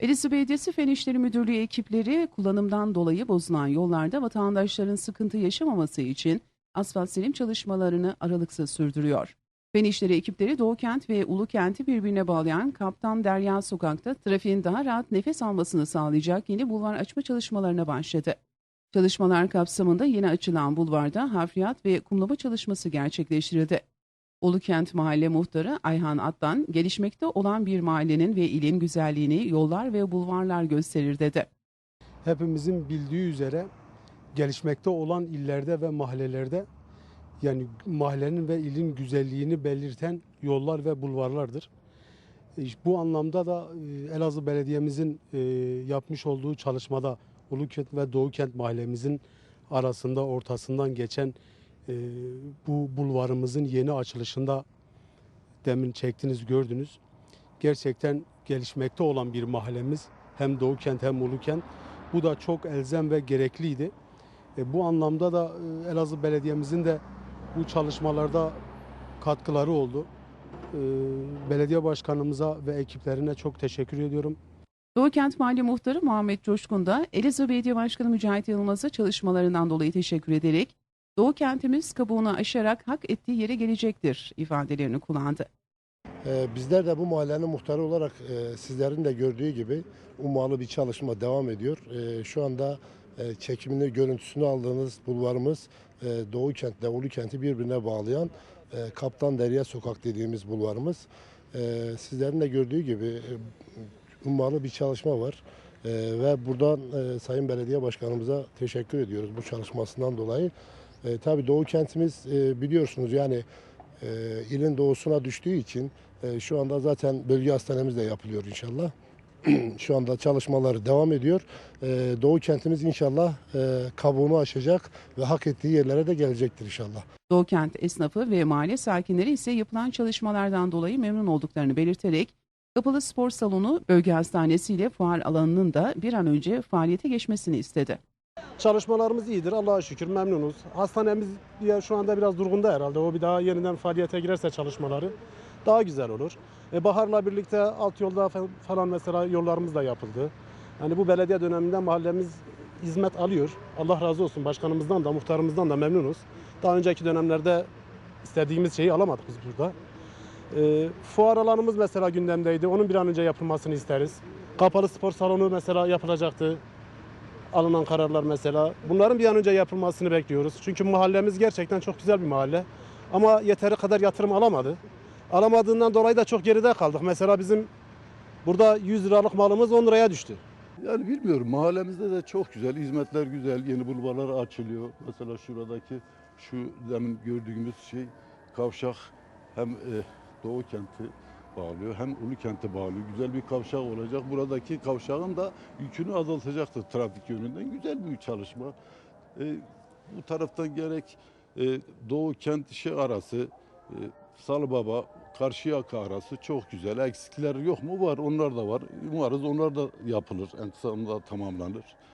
Elazığ Belediyesi Fen İşleri Müdürlüğü ekipleri kullanımdan dolayı bozulan yollarda vatandaşların sıkıntı yaşamaması için asfalt silim çalışmalarını aralıksız sürdürüyor. Fen İşleri ekipleri Doğu Kent ve Ulu Kent'i birbirine bağlayan Kaptan Derya Sokak'ta trafiğin daha rahat nefes almasını sağlayacak yeni bulvar açma çalışmalarına başladı. Çalışmalar kapsamında yeni açılan bulvarda hafriyat ve kumlama çalışması gerçekleştirildi. Ulukent Mahalle Muhtarı Ayhan Atlan, gelişmekte olan bir mahallenin ve ilin güzelliğini yollar ve bulvarlar gösterir dedi. hepimizin bildiği üzere gelişmekte olan illerde ve mahallelerde yani mahallenin ve ilin güzelliğini belirten yollar ve bulvarlardır. İşte bu anlamda da e, Elazığ Belediye'mizin e, yapmış olduğu çalışmada Ulukent ve Doğukent mahallemizin arasında ortasından geçen e, bu bulvarımızın yeni açılışında demin çektiniz gördünüz. Gerçekten gelişmekte olan bir mahallemiz hem Doğukent hem Ulukent. Bu da çok elzem ve gerekliydi. E, bu anlamda da e, Elazığ Belediye'mizin de bu çalışmalarda katkıları oldu. E, belediye başkanımıza ve ekiplerine çok teşekkür ediyorum. Doğu Kent Mahalle Muhtarı Muhammed Coşkun da Elazığ Belediye Başkanı Mücahit Yılmaz'a çalışmalarından dolayı teşekkür ederek Doğu Kentimiz kabuğunu aşarak hak ettiği yere gelecektir ifadelerini kullandı. Ee, Bizler de bu mahallenin muhtarı olarak e, sizlerin de gördüğü gibi ummalı bir çalışma devam ediyor. E, Şu anda e, çekimini, görüntüsünü aldığınız bulvarımız Doğu Kent'le Ulu Kent'i birbirine bağlayan Kaptan Derya Sokak dediğimiz bulvarımız. Sizlerin de gördüğü gibi ummalı bir çalışma var. Ve buradan Sayın Belediye Başkanımıza teşekkür ediyoruz bu çalışmasından dolayı. E, Tabii Doğu Kentimiz e, biliyorsunuz yani e, ilin doğusuna düştüğü için e, şu anda zaten bölge hastanemiz de yapılıyor inşallah. şu anda çalışmaları devam ediyor. E, Doğu kentimiz inşallah e, kabuğunu aşacak ve hak ettiği yerlere de gelecektir inşallah. Doğu Kent esnafı ve mahalle sakinleri ise yapılan çalışmalardan dolayı memnun olduklarını belirterek Kapalı Spor Salonu Bölge Hastanesi ile fuar alanının da bir an önce faaliyete geçmesini istedi. Çalışmalarımız iyidir. Allah'a şükür memnunuz. Hastanemiz şu anda biraz durgunda herhalde. O bir daha yeniden faaliyete girerse çalışmaları daha güzel olur. E, baharla birlikte alt yolda fa- falan mesela yollarımız da yapıldı. Yani bu belediye döneminde mahallemiz hizmet alıyor. Allah razı olsun başkanımızdan da muhtarımızdan da memnunuz. Daha önceki dönemlerde istediğimiz şeyi alamadık biz burada. E, fuar alanımız mesela gündemdeydi. Onun bir an önce yapılmasını isteriz. Kapalı spor salonu mesela yapılacaktı alınan kararlar mesela. Bunların bir an önce yapılmasını bekliyoruz. Çünkü mahallemiz gerçekten çok güzel bir mahalle. Ama yeteri kadar yatırım alamadı. Alamadığından dolayı da çok geride kaldık. Mesela bizim burada 100 liralık malımız 10 liraya düştü. Yani bilmiyorum mahallemizde de çok güzel, hizmetler güzel, yeni bulvarlar açılıyor. Mesela şuradaki şu demin gördüğümüz şey kavşak hem e, Doğu kenti bağlıyor hem Ulu kenti bağlıyor. Güzel bir kavşak olacak. Buradaki kavşağın da yükünü azaltacaktır trafik yönünden. Güzel bir çalışma. E, bu taraftan gerek e, Doğu kent şey arası, e, Salıbaba, Karşıyaka arası çok güzel. Eksikler yok mu? Var. Onlar da var. Umarız onlar da yapılır. En kısa zamanda tamamlanır.